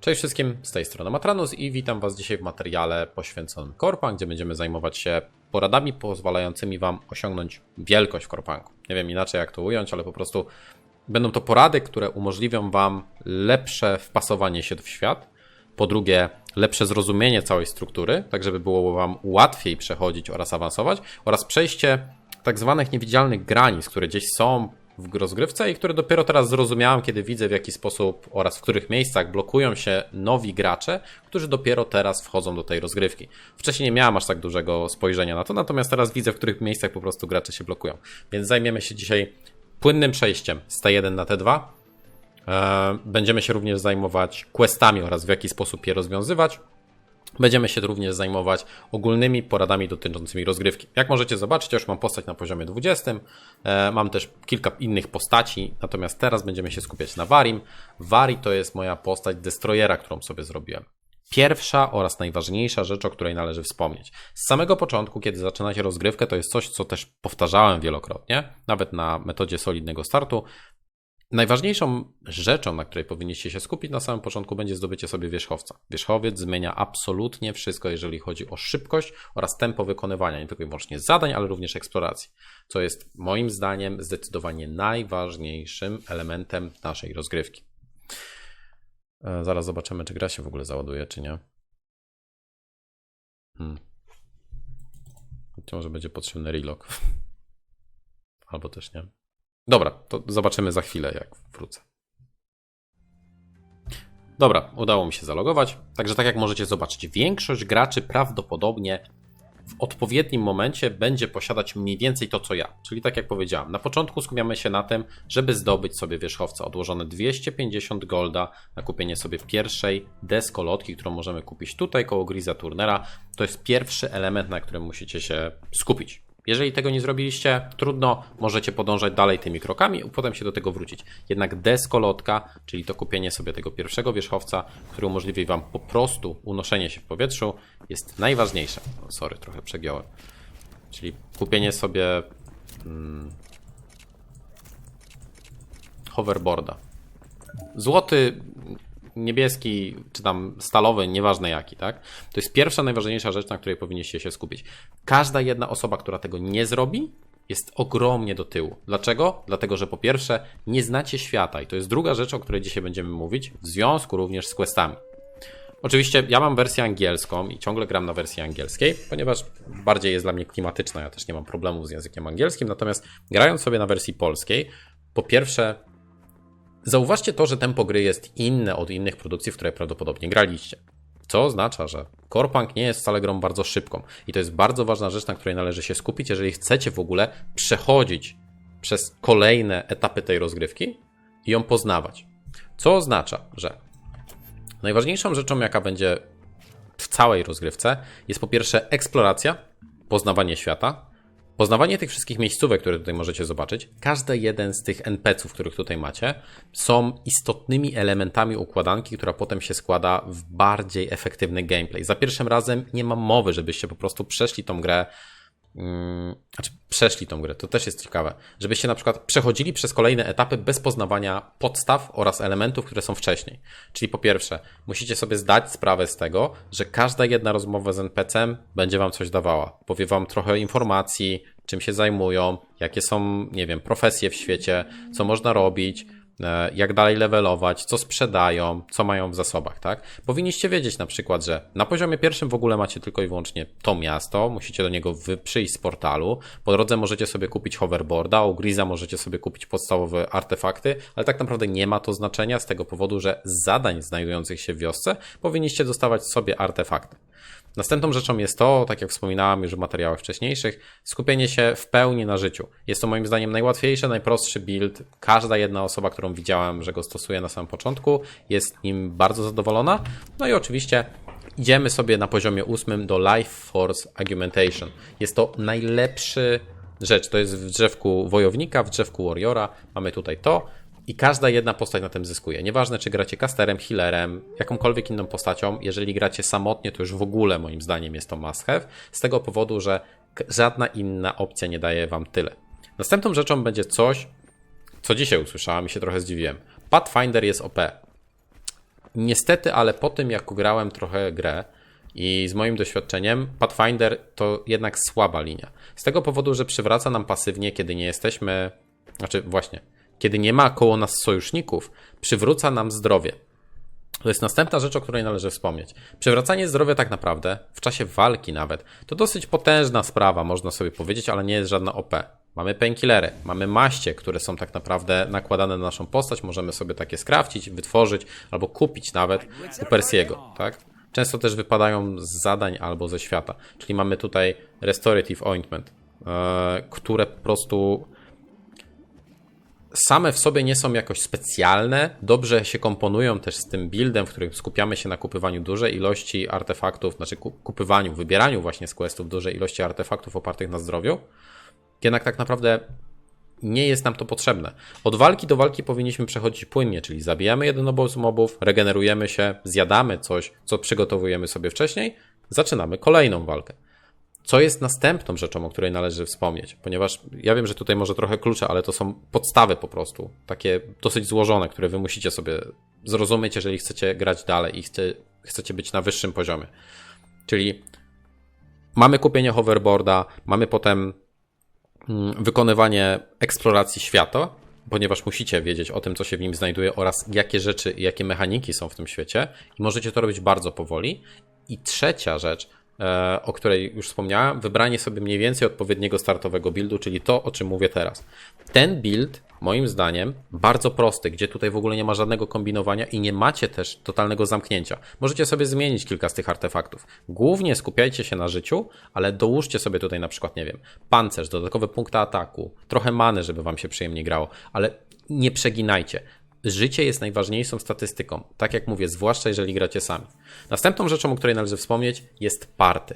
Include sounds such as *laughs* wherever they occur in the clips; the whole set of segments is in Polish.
Cześć wszystkim, z tej strony Matranus i witam Was dzisiaj w materiale poświęconym Korpan, gdzie będziemy zajmować się poradami pozwalającymi Wam osiągnąć wielkość w Korpanku. Nie wiem inaczej jak to ująć, ale po prostu będą to porady, które umożliwią Wam lepsze wpasowanie się w świat, po drugie lepsze zrozumienie całej struktury, tak żeby było Wam łatwiej przechodzić oraz awansować, oraz przejście tak zwanych niewidzialnych granic, które gdzieś są w rozgrywce i które dopiero teraz zrozumiałem, kiedy widzę w jaki sposób oraz w których miejscach blokują się nowi gracze, którzy dopiero teraz wchodzą do tej rozgrywki. Wcześniej nie miałem aż tak dużego spojrzenia na to, natomiast teraz widzę, w których miejscach po prostu gracze się blokują. Więc zajmiemy się dzisiaj płynnym przejściem z T1 na T2. E, Będziemy się również zajmować questami oraz w jaki sposób je rozwiązywać. Będziemy się również zajmować ogólnymi poradami dotyczącymi rozgrywki. Jak możecie zobaczyć, już mam postać na poziomie 20, e, mam też kilka innych postaci, natomiast teraz będziemy się skupiać na Varim. Vari to jest moja postać Destroyera, którą sobie zrobiłem. Pierwsza oraz najważniejsza rzecz, o której należy wspomnieć. Z samego początku, kiedy zaczynacie rozgrywkę, to jest coś, co też powtarzałem wielokrotnie, nawet na metodzie solidnego startu. Najważniejszą rzeczą, na której powinniście się skupić na samym początku, będzie zdobycie sobie wierzchowca. Wierzchowiec zmienia absolutnie wszystko, jeżeli chodzi o szybkość oraz tempo wykonywania nie tylko i wyłącznie zadań, ale również eksploracji, co jest moim zdaniem zdecydowanie najważniejszym elementem naszej rozgrywki. E, Zaraz zobaczymy, czy gra się w ogóle załaduje, czy nie. Hmm. Być może będzie potrzebny relog. *laughs* Albo też nie. Dobra, to zobaczymy za chwilę, jak wrócę. Dobra, udało mi się zalogować. Także tak jak możecie zobaczyć, większość graczy prawdopodobnie w odpowiednim momencie będzie posiadać mniej więcej to, co ja. Czyli tak jak powiedziałem, na początku skupiamy się na tym, żeby zdobyć sobie wierzchowca. Odłożone 250 golda na kupienie sobie pierwszej deskolotki, którą możemy kupić tutaj koło Griza Turnera. To jest pierwszy element, na którym musicie się skupić. Jeżeli tego nie zrobiliście, trudno, możecie podążać dalej tymi krokami i potem się do tego wrócić. Jednak deskolotka, czyli to kupienie sobie tego pierwszego wierzchowca, który umożliwi Wam po prostu unoszenie się w powietrzu, jest najważniejsze. O, sorry, trochę przegiąłem. Czyli kupienie sobie hmm, hoverboarda. Złoty, niebieski, czy tam stalowy, nieważne jaki, tak? To jest pierwsza, najważniejsza rzecz, na której powinniście się skupić. Każda jedna osoba, która tego nie zrobi, jest ogromnie do tyłu. Dlaczego? Dlatego, że po pierwsze, nie znacie świata i to jest druga rzecz, o której dzisiaj będziemy mówić, w związku również z questami. Oczywiście ja mam wersję angielską i ciągle gram na wersji angielskiej, ponieważ bardziej jest dla mnie klimatyczna, ja też nie mam problemów z językiem angielskim, natomiast grając sobie na wersji polskiej, po pierwsze Zauważcie to, że tempo gry jest inne od innych produkcji, w które prawdopodobnie graliście. Co oznacza, że Corepunk nie jest wcale grą bardzo szybką. I to jest bardzo ważna rzecz, na której należy się skupić, jeżeli chcecie w ogóle przechodzić przez kolejne etapy tej rozgrywki i ją poznawać. Co oznacza, że najważniejszą rzeczą, jaka będzie w całej rozgrywce, jest po pierwsze eksploracja, poznawanie świata, Poznawanie tych wszystkich miejscówek, które tutaj możecie zobaczyć, każdy jeden z tych NPC-ów, których tutaj macie, są istotnymi elementami układanki, która potem się składa w bardziej efektywny gameplay. Za pierwszym razem nie mam mowy, żebyście po prostu przeszli tą grę. Hmm, znaczy, przeszli tą grę, to też jest ciekawe. Żebyście na przykład przechodzili przez kolejne etapy bez poznawania podstaw oraz elementów, które są wcześniej. Czyli po pierwsze, musicie sobie zdać sprawę z tego, że każda jedna rozmowa z NPC-em będzie wam coś dawała. Powie wam trochę informacji, czym się zajmują, jakie są, nie wiem, profesje w świecie, co można robić, jak dalej levelować, co sprzedają, co mają w zasobach, tak? Powinniście wiedzieć na przykład, że na poziomie pierwszym w ogóle macie tylko i wyłącznie to miasto, musicie do niego przyjść z portalu, po drodze możecie sobie kupić hoverboarda, u Griza możecie sobie kupić podstawowe artefakty, ale tak naprawdę nie ma to znaczenia z tego powodu, że z zadań znajdujących się w wiosce powinniście dostawać sobie artefakty. Następną rzeczą jest to, tak jak wspominałem już w materiałach wcześniejszych, skupienie się w pełni na życiu. Jest to moim zdaniem najłatwiejszy, najprostszy build. Każda jedna osoba, którą widziałem, że go stosuje na samym początku, jest nim bardzo zadowolona. No i oczywiście idziemy sobie na poziomie ósmym do Life Force Augmentation. Jest to najlepszy rzecz. To jest w drzewku wojownika, w drzewku warriora. Mamy tutaj to. I każda jedna postać na tym zyskuje. Nieważne, czy gracie casterem, healerem, jakąkolwiek inną postacią, jeżeli gracie samotnie, to już w ogóle moim zdaniem jest to must have, z tego powodu, że żadna inna opcja nie daje wam tyle. Następną rzeczą będzie coś, co dzisiaj usłyszałem i się trochę zdziwiłem. Pathfinder jest OP. niestety, ale po tym jak grałem trochę grę i z moim doświadczeniem, Pathfinder to jednak słaba linia. Z tego powodu, że przywraca nam pasywnie, kiedy nie jesteśmy, znaczy właśnie, kiedy nie ma koło nas sojuszników, przywróca nam zdrowie. To jest następna rzecz, o której należy wspomnieć. Przywracanie zdrowia tak naprawdę, w czasie walki nawet, to dosyć potężna sprawa, można sobie powiedzieć, ale nie jest żadna OP. Mamy painkillery, mamy maście, które są tak naprawdę nakładane na naszą postać, możemy sobie takie skrawcić, wytworzyć albo kupić nawet u Persiego, tak? Często też wypadają z zadań albo ze świata. Czyli mamy tutaj Restorative Ointment, e, które po prostu same w sobie nie są jakoś specjalne, dobrze się komponują też z tym buildem, w którym skupiamy się na kupywaniu dużej ilości artefaktów, znaczy kupywaniu, wybieraniu właśnie z questów dużej ilości artefaktów opartych na zdrowiu. Jednak tak naprawdę nie jest nam to potrzebne. Od walki do walki powinniśmy przechodzić płynnie, czyli zabijamy jeden obóz mobów, regenerujemy się, zjadamy coś, co przygotowujemy sobie wcześniej, zaczynamy kolejną walkę. Co jest następną rzeczą, o której należy wspomnieć? Ponieważ ja wiem, że tutaj może trochę klucze, ale to są podstawy po prostu, takie dosyć złożone, które wy musicie sobie zrozumieć, jeżeli chcecie grać dalej i chce, chcecie być na wyższym poziomie. Czyli mamy kupienie hoverboarda, mamy potem mm, wykonywanie eksploracji świata, ponieważ musicie wiedzieć o tym, co się w nim znajduje oraz jakie rzeczy i jakie mechaniki są w tym świecie i możecie to robić bardzo powoli. I trzecia rzecz, o której już wspomniałem, wybranie sobie mniej więcej odpowiedniego startowego buildu, czyli to, o czym mówię teraz. Ten build, moim zdaniem, bardzo prosty, gdzie tutaj w ogóle nie ma żadnego kombinowania i nie macie też totalnego zamknięcia. Możecie sobie zmienić kilka z tych artefaktów. Głównie skupiajcie się na życiu, ale dołóżcie sobie tutaj na przykład, nie wiem, pancerz, dodatkowe punkty ataku, trochę many, żeby wam się przyjemnie grało, ale nie przeginajcie życie jest najważniejszą statystyką. Tak jak mówię, zwłaszcza jeżeli gracie sami. Następną rzeczą, o której należy wspomnieć, jest party.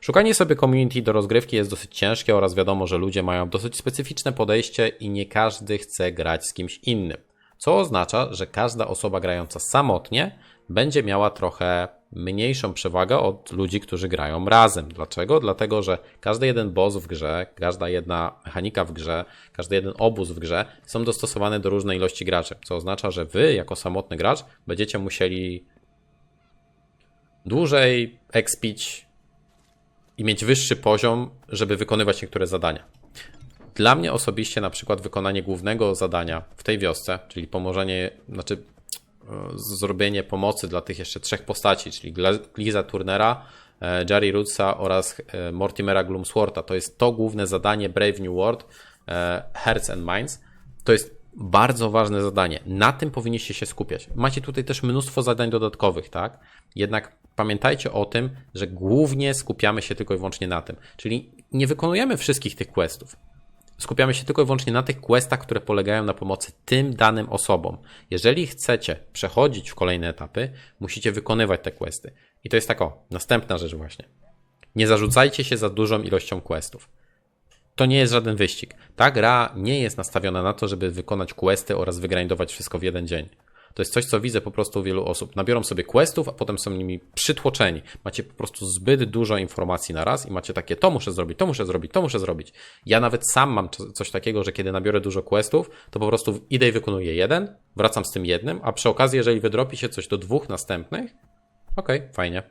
Szukanie sobie community do rozgrywki jest dosyć ciężkie oraz wiadomo, że ludzie mają dosyć specyficzne podejście i nie każdy chce grać z kimś innym. Co oznacza, że każda osoba grająca samotnie będzie miała trochę mniejszą przewagę od ludzi, którzy grają razem. Dlaczego? Dlatego, że każdy jeden boss w grze, każda jedna mechanika w grze, każdy jeden obóz w grze są dostosowane do różnej ilości graczy, co oznacza, że wy jako samotny gracz będziecie musieli dłużej expić i mieć wyższy poziom, żeby wykonywać niektóre zadania. Dla mnie osobiście na przykład wykonanie głównego zadania w tej wiosce, czyli pomożenie, znaczy zrobienie pomocy dla tych jeszcze trzech postaci, czyli Liza Turnera, e, Jerry Rootsa oraz e, Mortimera Gloomsworta. To jest to główne zadanie Brave New World, e, Hearts and Minds. To jest bardzo ważne zadanie. Na tym powinniście się skupiać. Macie tutaj też mnóstwo zadań dodatkowych, tak? Jednak pamiętajcie o tym, że głównie skupiamy się tylko i wyłącznie na tym. Czyli nie wykonujemy wszystkich tych questów skupiamy się tylko i wyłącznie na tych questach, które polegają na pomocy tym danym osobom. Jeżeli chcecie przechodzić w kolejne etapy, musicie wykonywać te questy. I to jest tak o, następna rzecz właśnie. Nie zarzucajcie się za dużą ilością questów. To nie jest żaden wyścig. Ta gra nie jest nastawiona na to, żeby wykonać questy oraz wygrindować wszystko w jeden dzień. To jest coś, co widzę po prostu u wielu osób. Nabiorą sobie questów, a potem są nimi przytłoczeni. Macie po prostu zbyt dużo informacji na raz i macie takie, to muszę zrobić, to muszę zrobić, to muszę zrobić. Ja nawet sam mam coś takiego, że kiedy nabiorę dużo questów, to po prostu idę i wykonuję jeden, wracam z tym jednym, a przy okazji, jeżeli wydropi się coś do dwóch następnych, okej, okay, fajnie.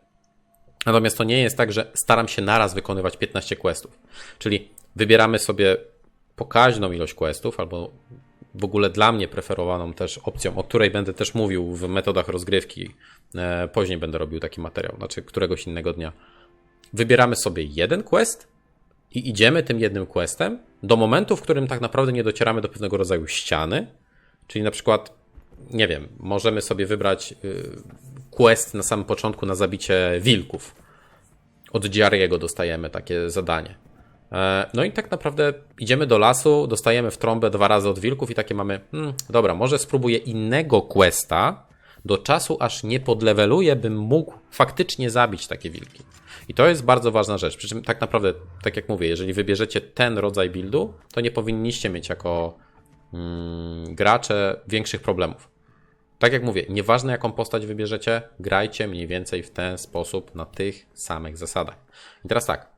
Natomiast to nie jest tak, że staram się naraz wykonywać 15 questów. Czyli wybieramy sobie pokaźną ilość questów, albo w ogóle dla mnie preferowaną też opcją, o której będę też mówił w metodach rozgrywki. E, później będę robił taki materiał, znaczy któregoś innego dnia. Wybieramy sobie jeden quest i idziemy tym jednym questem do momentu, w którym tak naprawdę nie docieramy do pewnego rodzaju ściany. Czyli na przykład, nie wiem, możemy sobie wybrać y, quest na samym początku na zabicie wilków. Od Diariego dostajemy takie zadanie. E, no i tak naprawdę idziemy do lasu, dostajemy w trąbę dwa razy od wilków i takie mamy, hmm, dobra, może spróbuję innego questa do czasu, aż nie podleweluję, bym mógł faktycznie zabić takie wilki. I to jest bardzo ważna rzecz. Przy czym tak naprawdę, tak jak mówię, jeżeli wybierzecie ten rodzaj buildu, to nie powinniście mieć jako mm, gracze większych problemów. Tak jak mówię, nieważne jaką postać wybierzecie, grajcie mniej więcej w ten sposób na tych samych zasadach. I teraz tak,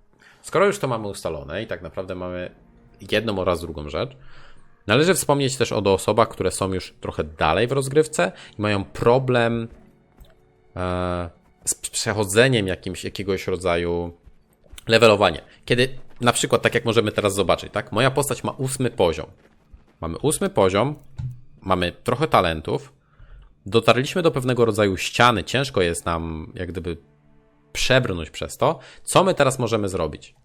Skoro już to mamy ustalone i tak naprawdę mamy jedną oraz drugą rzecz, należy wspomnieć też o osobach, które są już trochę dalej w rozgrywce i mają problem e, z przechodzeniem jakimś, jakiegoś rodzaju levelowanie. Kiedy na przykład, tak jak możemy teraz zobaczyć, tak? Moja postać ma ósmy poziom. Mamy ósmy poziom, mamy trochę talentów, dotarliśmy do pewnego rodzaju ściany, ciężko jest nam jak gdyby przebrnąć przez to. Co my teraz możemy zrobić?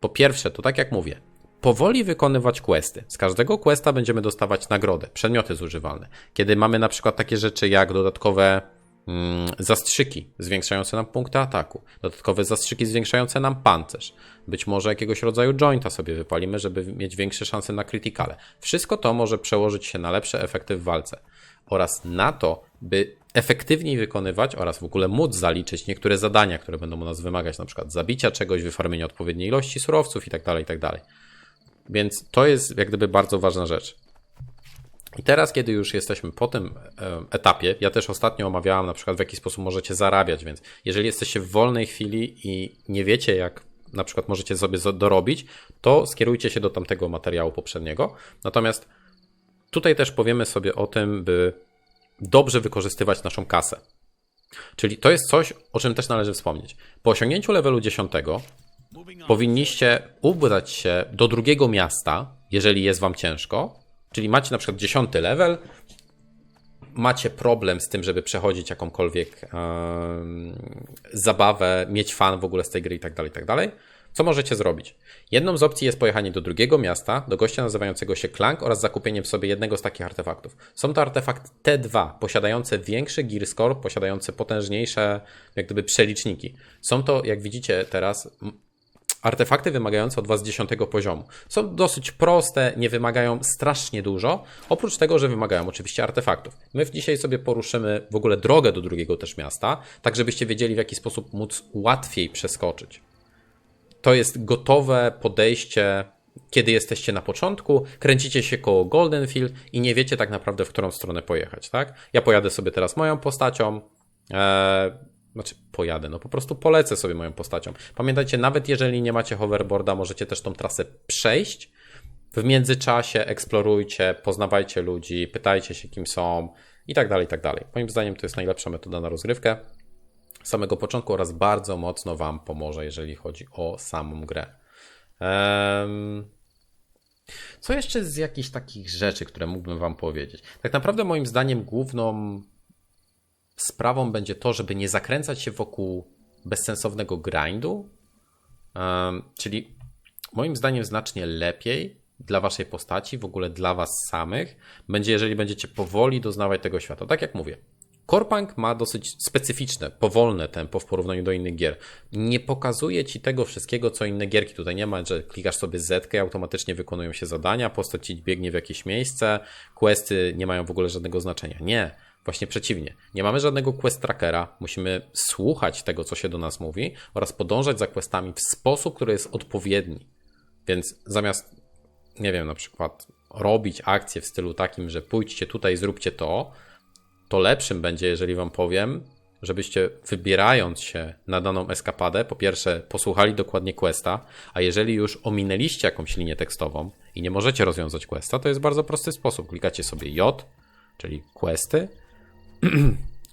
Po pierwsze, to tak jak mówię, powoli wykonywać questy. Z każdego questa będziemy dostawać nagrodę, przedmioty zużywalne. Kiedy mamy na przykład takie rzeczy jak dodatkowe mm, zastrzyki zwiększające nam punkty ataku, dodatkowe zastrzyki zwiększające nam pancerz, być może jakiegoś rodzaju jointa sobie wypalimy, żeby mieć większe szanse na krytykale. Wszystko to może przełożyć się na lepsze efekty w walce oraz na to, by efektywniej wykonywać oraz w ogóle móc zaliczyć niektóre zadania, które będą u nas wymagać, na przykład zabicia czegoś, wyfarmienia odpowiedniej ilości surowców itd., tak itd. Tak Więc to jest jak gdyby bardzo ważna rzecz. I teraz, kiedy już jesteśmy po tym e, etapie, ja też ostatnio omawiałam na przykład w jaki sposób możecie zarabiać, więc jeżeli jesteście w wolnej chwili i nie wiecie, jak na przykład możecie sobie dorobić, to skierujcie się do tamtego materiału poprzedniego. Natomiast tutaj też powiemy sobie o tym, by dobrze wykorzystywać naszą kasę. Czyli to jest coś, o czym też należy wspomnieć. Po osiągnięciu levelu 10 powinniście ubrać się do drugiego miasta, jeżeli jest wam ciężko. Czyli macie na przykład 10 level, macie problem z tym, żeby przechodzić jakąkolwiek yy, zabawę, mieć fan w ogóle z tej gry i tak dalej, tak dalej co możecie zrobić? Jedną z opcji jest pojechanie do drugiego miasta, do gościa nazywającego się Klank oraz zakupienie sobie jednego z takich artefaktów. Są to artefakty T2, posiadające większy gear score, posiadające potężniejsze jak gdyby przeliczniki. Są to, jak widzicie teraz, artefakty wymagające od Was 10 poziomu. Są dosyć proste, nie wymagają strasznie dużo, oprócz tego, że wymagają oczywiście artefaktów. My dzisiaj sobie poruszymy w ogóle drogę do drugiego też miasta, tak żebyście wiedzieli w jaki sposób móc łatwiej przeskoczyć to jest gotowe podejście, kiedy jesteście na początku, kręcicie się koło Goldenfield i nie wiecie tak naprawdę, w którą stronę pojechać, tak? Ja pojadę sobie teraz moją postacią, e, znaczy pojadę, no po prostu polecę sobie moją postacią. Pamiętajcie, nawet jeżeli nie macie hoverboarda, możecie też tą trasę przejść. W międzyczasie eksplorujcie, poznawajcie ludzi, pytajcie się, kim są i tak dalej, i tak dalej. Moim zdaniem to jest najlepsza metoda na rozgrywkę samego początku oraz bardzo mocno Wam pomoże, jeżeli chodzi o samą grę. Co jeszcze z jakichś takich rzeczy, które mógłbym Wam powiedzieć? Tak naprawdę, moim zdaniem, główną sprawą będzie to, żeby nie zakręcać się wokół bezsensownego grindu. Czyli moim zdaniem znacznie lepiej dla waszej postaci, w ogóle dla was samych, będzie, jeżeli będziecie powoli doznawać tego świata. Tak jak mówię, Corpunk ma dosyć specyficzne, powolne tempo w porównaniu do innych gier. Nie pokazuje ci tego wszystkiego, co inne gierki. Tutaj nie ma, że klikasz sobie Z i automatycznie wykonują się zadania, postać ci biegnie w jakieś miejsce, questy nie mają w ogóle żadnego znaczenia. Nie, właśnie przeciwnie. Nie mamy żadnego quest trackera, musimy słuchać tego, co się do nas mówi oraz podążać za questami w sposób, który jest odpowiedni. Więc zamiast, nie wiem, na przykład robić akcję w stylu takim, że pójdźcie tutaj, zróbcie to, to lepszym będzie, jeżeli Wam powiem, żebyście wybierając się na daną eskapadę, po pierwsze posłuchali dokładnie questa, a jeżeli już ominęliście jakąś linię tekstową i nie możecie rozwiązać questa, to jest bardzo prosty sposób. Klikacie sobie J, czyli questy *clears throat*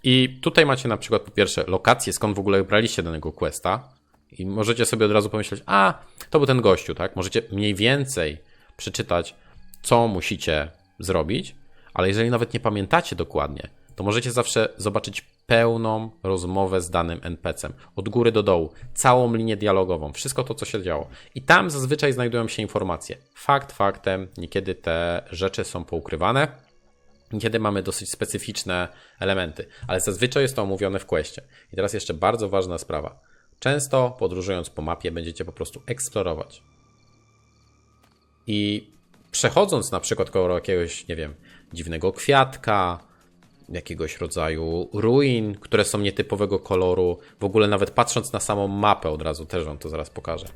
i tutaj macie na przykład po pierwsze lokację, skąd w ogóle braliście danego questa i możecie sobie od razu pomyśleć, a to był ten gościu, tak? Możecie mniej więcej przeczytać, co musicie zrobić, ale jeżeli nawet nie pamiętacie dokładnie, to możecie zawsze zobaczyć pełną rozmowę z danym NPC-em, od góry do dołu, całą linię dialogową, wszystko to, co się działo. I tam zazwyczaj znajdują się informacje. Fakt faktem, niekiedy te rzeczy są poukrywane, niekiedy mamy dosyć specyficzne elementy, ale zazwyczaj jest to omówione w questie. I teraz jeszcze bardzo ważna sprawa. Często podróżując po mapie będziecie po prostu eksplorować. I przechodząc na przykład koło jakiegoś, nie wiem, dziwnego kwiatka, jakiegoś rodzaju ruin, które są nietypowego koloru. W ogóle nawet patrząc na samą mapę od razu, też wam to zaraz pokażę.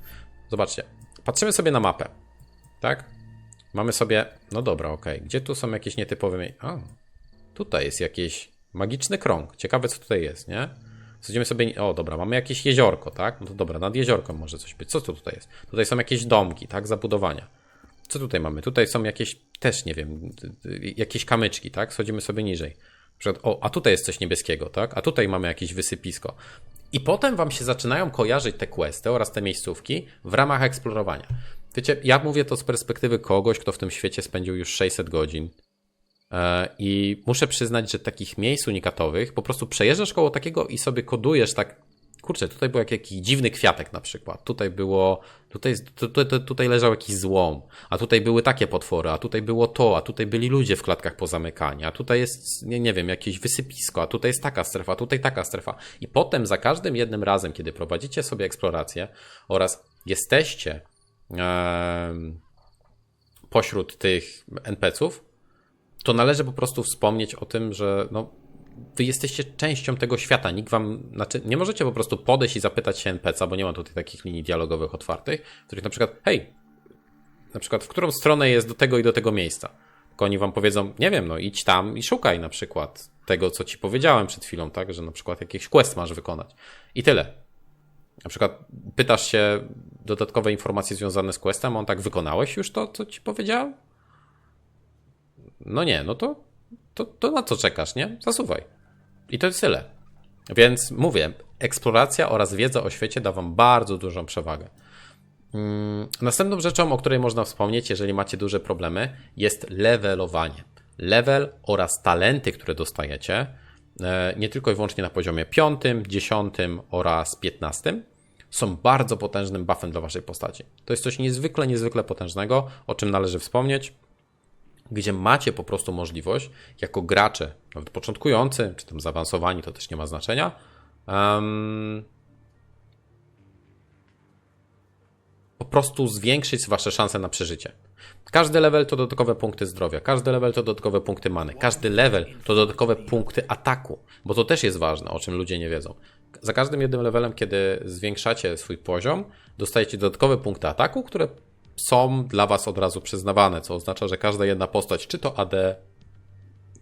Zobaczcie, patrzymy sobie na mapę, tak? Mamy sobie, no dobra, ok, gdzie tu są jakieś nietypowe miejsca? tutaj jest jakiś magiczny krąg. Ciekawe, co tutaj jest, nie? Sadzimy sobie, o dobra, mamy jakieś jeziorko, tak? No to dobra, nad jeziorkiem może coś być. Co tu tutaj jest? Tutaj są jakieś domki, tak? Zabudowania. Co tutaj mamy? Tutaj są jakieś, też nie wiem, jakieś kamyczki, tak? Schodzimy sobie niżej. Przykład, o, a tutaj jest coś niebieskiego, tak? A tutaj mamy jakieś wysypisko. I potem wam się zaczynają kojarzyć te questy oraz te miejscówki w ramach eksplorowania. Wiecie, ja mówię to z perspektywy kogoś, kto w tym świecie spędził już 600 godzin. E, I muszę przyznać, że takich miejsc unikatowych po prostu przejeżdżasz koło takiego i sobie kodujesz tak. Kurczę, tutaj był jak- jakiś dziwny kwiatek na przykład. Tutaj było. Tutaj, tutaj, tutaj, leżał jakiś złom. A tutaj były takie potwory, a tutaj było to, a tutaj byli ludzie w klatkach pozamykani, a tutaj jest, nie, nie wiem, jakieś wysypisko, a tutaj jest taka strefa, a tutaj taka strefa. I potem za każdym jednym razem, kiedy prowadzicie sobie eksplorację oraz jesteście pośród tych NPC-ów, to należy po prostu wspomnieć o tym, że no, wy jesteście częścią tego świata. Nikt wam, znaczy, nie możecie po prostu podejść i zapytać się NPC, bo nie ma tutaj takich linii dialogowych otwartych, w których na przykład, hej, na przykład, w którą stronę jest do tego i do tego miejsca. Tylko oni wam powiedzą, nie wiem, no idź tam i szukaj na przykład tego, co ci powiedziałem przed chwilą, tak, że na przykład jakiś quest masz wykonać. I tyle. Na przykład pytasz się dodatkowe informacje związane z questem, a on tak, wykonałeś już to, co ci powiedziałem? No nie, no to, to, to na co czekasz, nie? Zasuwaj. I to jest tyle. Więc mówię, eksploracja oraz wiedza o świecie da wam bardzo dużą przewagę. Mm, Następną rzeczą, o której można wspomnieć, jeżeli macie duże problemy, jest levelowanie. Level oraz talenty, które dostajecie, e, nie tylko i wyłącznie na poziomie 5, 10 oraz 15, są bardzo potężnym buffem dla waszej postaci. To jest coś niezwykle, niezwykle potężnego, o czym należy wspomnieć gdzie macie po prostu możliwość, jako gracze, nawet początkujący, czy tam zaawansowani, to też nie ma znaczenia, em, po prostu zwiększyć wasze szanse na przeżycie. Każdy level to dodatkowe punkty zdrowia, każdy level to dodatkowe punkty many, każdy level to dodatkowe punkty ataku, bo to też jest ważne, o czym ludzie nie wiedzą. Za każdym jednym levelem, kiedy zwiększacie swój poziom, dostajecie dodatkowe punkty ataku, które są dla was od razu przyznawane, co oznacza, że każda jedna postać, czy to AD,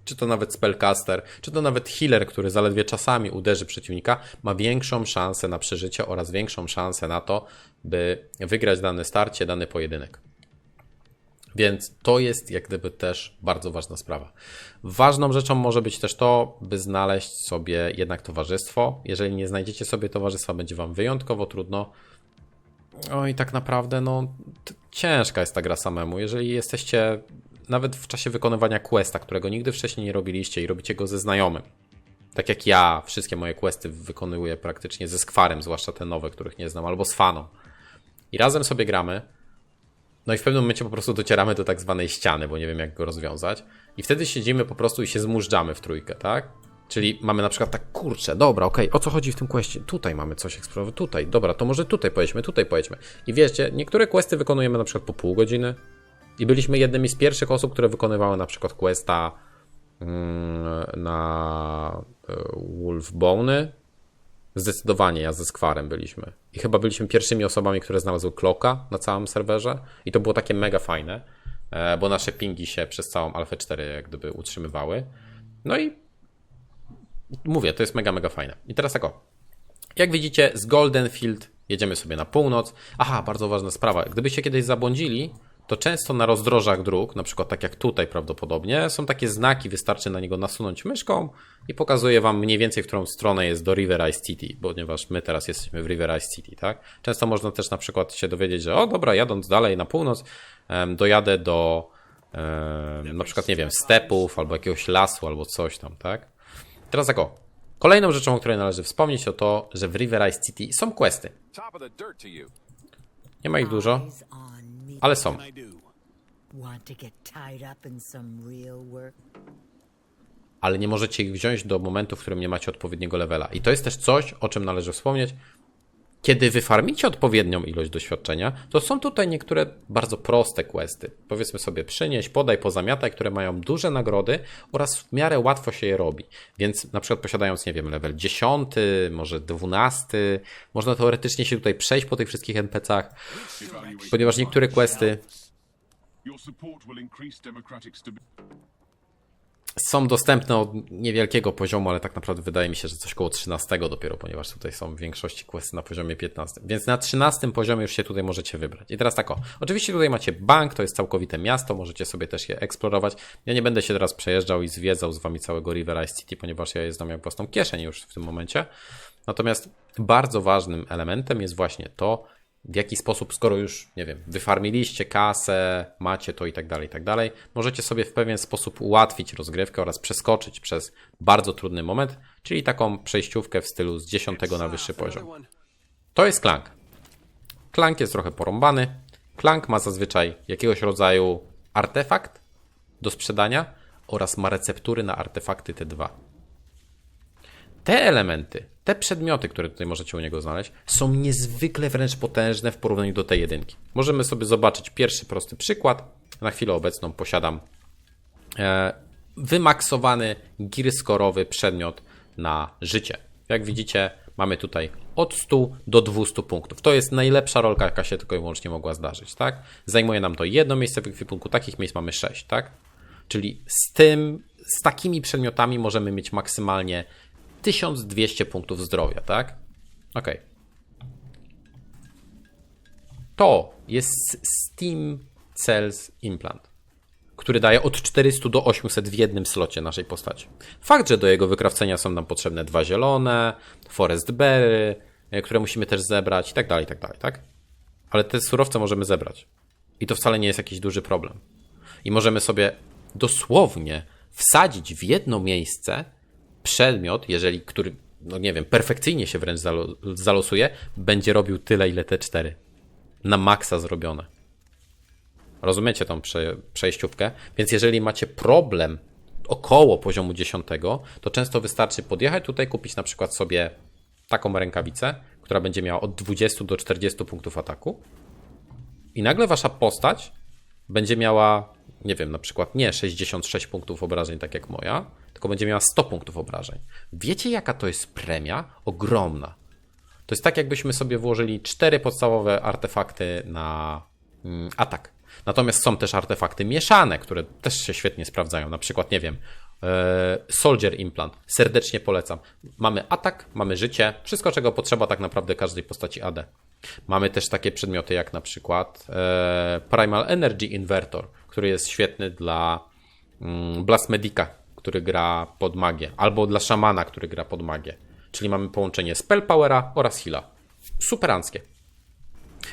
czy to nawet spellcaster, czy to nawet healer, który zaledwie czasami uderzy przeciwnika, ma większą szansę na przeżycie oraz większą szansę na to, by wygrać dane starcie, dany pojedynek. Więc to jest jak gdyby też bardzo ważna sprawa. Ważną rzeczą może być też to, by znaleźć sobie jednak towarzystwo. Jeżeli nie znajdziecie sobie towarzystwa, będzie wam wyjątkowo trudno. Oj, tak naprawdę, no, ciężka jest ta gra samemu. Jeżeli jesteście nawet w czasie wykonywania questa, którego nigdy wcześniej nie robiliście i robicie go ze znajomym, tak jak ja, wszystkie moje questy wykonuję praktycznie ze skwarem, zwłaszcza te nowe, których nie znam, albo z faną. I razem sobie gramy. No i w pewnym momencie po prostu docieramy do tak zwanej ściany, bo nie wiem jak go rozwiązać. I wtedy siedzimy po prostu i się zmużdżamy w trójkę, tak? Czyli mamy na przykład tak, kurczę, dobra, okej, o co chodzi w tym questie? Tutaj mamy coś eksplorować, tutaj, dobra, to może tutaj pojedźmy, tutaj pojedźmy. I wiecie, niektóre questy wykonujemy na przykład po pół godziny. I byliśmy jednymi z pierwszych osób, które wykonywały na przykład questa mm, na e, Wolfbony. Zdecydowanie ja ze Skwarem byliśmy. I chyba byliśmy pierwszymi osobami, które znalazły kloka na całym serwerze. I to było takie mega fajne, e, bo nasze pingi się przez całą Alpha 4 jak gdyby utrzymywały. No i mówię, to jest mega, mega fajne. I teraz tak o. Jak widzicie, z Goldenfield jedziemy sobie na północ. Aha, bardzo ważna sprawa. Gdybyście kiedyś zabłądzili, to często na rozdrożach dróg, na przykład tak jak tutaj prawdopodobnie, są takie znaki, wystarczy na niego nasunąć myszką i pokazuje wam mniej więcej, w którą stronę jest do River Ice City, ponieważ my teraz jesteśmy w River Ice City, tak? Często można też na przykład się dowiedzieć, że o dobra, jadąc dalej na północ, dojadę do na przykład, nie wiem, stepów albo jakiegoś lasu albo coś tam, tak? Teraz tak o. Kolejną rzeczą, o której należy wspomnieć, to to, że w River Ice City są questy. Nie ma ich dużo, ale są. Ale nie możecie ich wziąć do momentu, w którym nie macie odpowiedniego levela. I to jest też coś, o czym należy wspomnieć. Kiedy wyfarmicie odpowiednią ilość doświadczenia, to są tutaj niektóre bardzo proste questy. Powiedzmy sobie przynieś, podaj, pozamiataj, które mają duże nagrody oraz w miarę łatwo się je robi. Więc na przykład posiadając, nie wiem, level 10, może 12, można teoretycznie się tutaj przejść po tych wszystkich NPC-ach, ponieważ niektóre questy są dostępne od niewielkiego poziomu, ale tak naprawdę wydaje mi się, że coś koło 13 dopiero, ponieważ tutaj są w większości questy na poziomie 15. Więc na 13 poziomie już się tutaj możecie wybrać. I teraz tak o, oczywiście tutaj macie bank, to jest całkowite miasto, możecie sobie też je eksplorować. Ja nie będę się teraz przejeżdżał i zwiedzał z wami całego River Ice City, ponieważ ja je znam jak własną kieszeń już w tym momencie. Natomiast bardzo ważnym elementem jest właśnie to, w jaki sposób, skoro już, nie wiem, wyfarmiliście kasę, macie to i tak dalej, i tak dalej, możecie sobie w pewien sposób ułatwić rozgrywkę oraz przeskoczyć przez bardzo trudny moment, czyli taką przejściówkę w stylu z 10 na wyższy poziom. To jest Clank. Clank jest trochę porąbany. Clank ma zazwyczaj jakiegoś rodzaju artefakt do sprzedania oraz ma receptury na artefakty T2. Te elementy, te przedmioty, które tutaj możecie u niego znaleźć, są niezwykle wręcz potężne w porównaniu do tej jedynki. Możemy sobie zobaczyć pierwszy prosty przykład. Na chwilę obecną posiadam e, wymaksowany gear skorowy przedmiot na życie. Jak widzicie, mamy tutaj od 100 do 200 punktów. To jest najlepsza rolka, jaka się tylko i wyłącznie mogła zdarzyć, tak? Zajmuje nam to jedno miejsce w ekwipunku, takich miejsc mamy 6, tak? Czyli z tym, z takimi przedmiotami możemy mieć maksymalnie 1200 punktów zdrowia, tak? Ok. To jest Steam Cells Implant, który daje od 400 do 800 w jednym slocie naszej postaci. Fakt, że do jego wykrawcenia są nam potrzebne dwa zielone, forest berry, e, które musimy też zebrać i tak dalej, tak dalej, tak? Ale te surowce możemy zebrać. I to wcale nie jest jakiś duży problem. I możemy sobie dosłownie wsadzić w jedno miejsce przedmiot, jeżeli który, no nie wiem, perfekcyjnie się wręcz zalo, zalosuje, będzie robił tyle, ile te cztery. Na maksa zrobione. Rozumiecie tą prze, przejściówkę? Więc jeżeli macie problem około poziomu 10, to często wystarczy podjechać tutaj, kupić na przykład sobie taką rękawicę, która będzie miała od 20 do 40 punktów ataku. I nagle wasza postać będzie miała, nie wiem, na przykład nie 66 punktów obrażeń, tak jak moja, tylko będzie miała 100 punktów obrażeń. Wiecie, jaka to jest premia? Ogromna. To jest tak, jakbyśmy sobie włożyli cztery podstawowe artefakty na mm, atak. Natomiast są też artefakty mieszane, które też się świetnie sprawdzają. Na przykład, nie wiem, e, Soldier Implant. Serdecznie polecam. Mamy atak, mamy życie, wszystko czego potrzeba tak naprawdę każdej postaci AD. Mamy też takie przedmioty jak na przykład e, Primal Energy Inverter, który jest świetny dla mm, Blast Medica, który gra pod magię, albo dla szamana, który gra pod magię. Czyli mamy połączenie Spell Powera oraz Heala. Superanckie.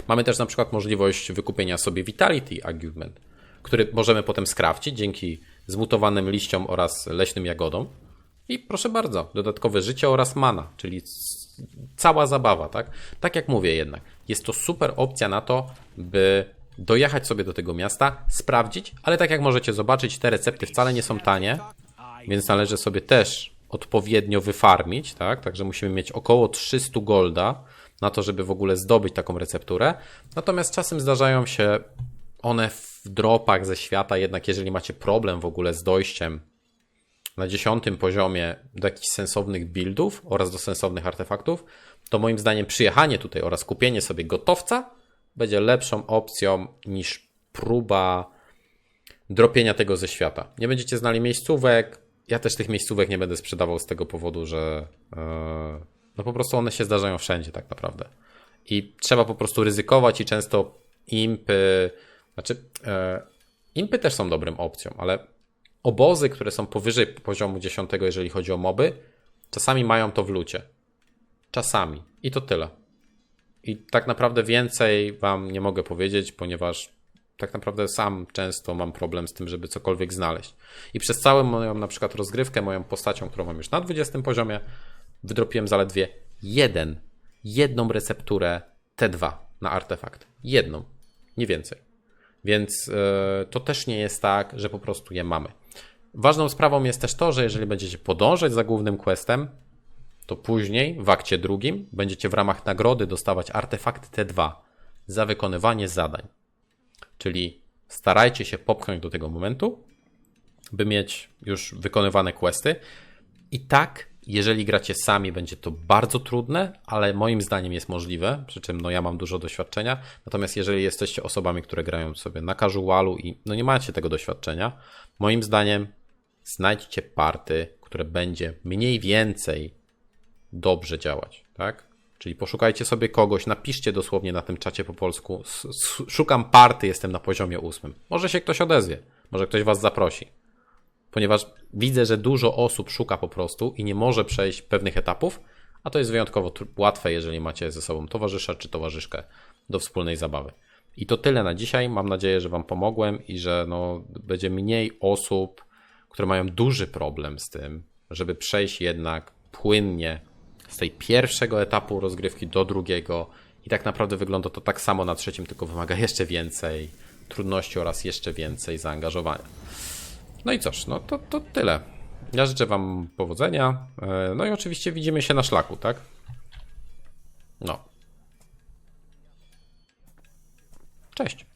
Mamy też na przykład możliwość wykupienia sobie Vitality Argument, który możemy potem skrawcić dzięki zmutowanym liściom oraz leśnym jagodom. I proszę bardzo, dodatkowe życie oraz mana, czyli cała zabawa, tak? Tak jak mówię jednak, jest to super opcja na to, by dojechać sobie do tego miasta, sprawdzić, ale tak jak możecie zobaczyć, te recepty wcale nie są tanie, więc należy sobie też odpowiednio wyfarmić, tak? Także musimy mieć około 300 golda na to, żeby w ogóle zdobyć taką recepturę. Natomiast czasem zdarzają się one w dropach ze świata, jednak jeżeli macie problem w ogóle z dojściem na dziesiątym poziomie do jakichś sensownych buildów oraz do sensownych artefaktów, to moim zdaniem przyjechanie tutaj oraz kupienie sobie gotowca będzie lepszą opcją niż próba dropienia tego ze świata. Nie będziecie znali miejscówek. Ja też tych miejscówek nie będę sprzedawał z tego powodu, że e, no po prostu one się zdarzają wszędzie tak naprawdę. I trzeba po prostu ryzykować i często impy, znaczy e, impy też są dobrym opcją, ale obozy, które są powyżej poziomu 10, jeżeli chodzi o moby, czasami mają to w lucie. Czasami. I to tyle. I tak naprawdę więcej wam nie mogę powiedzieć, ponieważ tak naprawdę sam często mam problem z tym, żeby cokolwiek znaleźć. I przez całą moją na przykład rozgrywkę, moją postacią, którą mam już na 20 poziomie, wydropiłem zaledwie jeden, jedną recepturę T2 na artefakt. Jedną, nie więcej. Więc yy, to też nie jest tak, że po prostu je mamy. Ważną sprawą jest też to, że jeżeli będziecie podążać za głównym questem, to później w akcie drugim będziecie w ramach nagrody dostawać artefakt T2 za wykonywanie zadań. Czyli starajcie się popchnąć do tego momentu, by mieć już wykonywane questy. I tak, jeżeli gracie sami, będzie to bardzo trudne, ale moim zdaniem jest możliwe, przy czym no, ja mam dużo doświadczenia. Natomiast jeżeli jesteście osobami, które grają sobie na casualu i no, nie macie tego doświadczenia, moim zdaniem znajdźcie party, które będzie mniej więcej dobrze działać, tak? Czyli poszukajcie sobie kogoś, napiszcie dosłownie na tym czacie po polsku. Szukam party, jestem na poziomie ósmym. Może się ktoś odezwie, może ktoś was zaprosi. Ponieważ widzę, że dużo osób szuka po prostu i nie może przejść pewnych etapów, a to jest wyjątkowo łatwe, jeżeli macie ze sobą towarzysza czy towarzyszkę do wspólnej zabawy. I to tyle na dzisiaj. Mam nadzieję, że Wam pomogłem i że no, będzie mniej osób, które mają duży problem z tym, żeby przejść jednak płynnie z tej pierwszego etapu rozgrywki do drugiego. I tak naprawdę wygląda to tak samo na trzecim, tylko wymaga jeszcze więcej trudności oraz jeszcze więcej zaangażowania. No i cóż, no to, to tyle. Ja życzę Wam powodzenia. E, No i oczywiście widzimy się na szlaku, tak? No. Cześć.